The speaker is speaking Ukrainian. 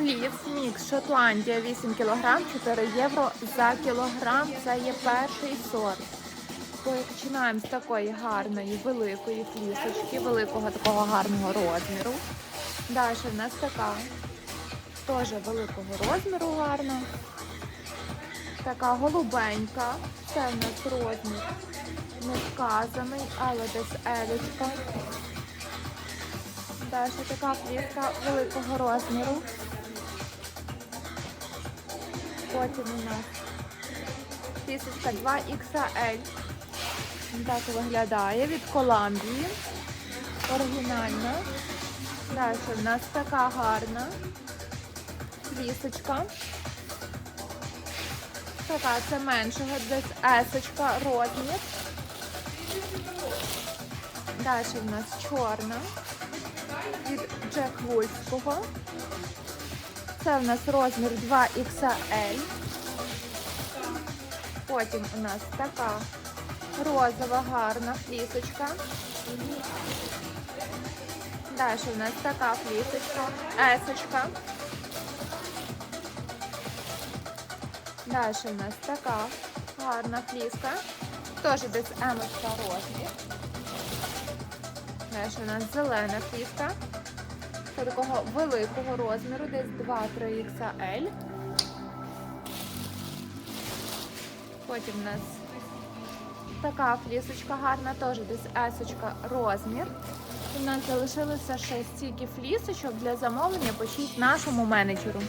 Фліс, мікс, Шотландія, 8 кг, 4 євро за кілограм. Це є перший сорт. Починаємо з такої гарної, великої флісочки, великого такого гарного розміру. Далі в нас така теж великого розміру гарна. Така голубенька. Це в нас розмір не вказаний, але десь елечка. Далі така фліска великого розміру. Потім у нас флісочка 2XL. Так виглядає від Коламбії. Оригінальна. Далі в нас така гарна флісочка. Така це меншого, десь есочка, розмір. Далі в нас чорна від Джек Вульфського. Це в нас розмір 2XL. Потім у нас така розова гарна флісочка. Далі у нас така флісочка, есочка. Далі у нас така гарна фліска. Теж десь емочка розмір. Далі у нас зелена фліска. Це такого великого розміру, десь 2-3 XL. Потім у нас така флісочка гарна, теж десь есочка розмір. У нас залишилося ще стільки флісочок для замовлення Почіть нашому менеджеру.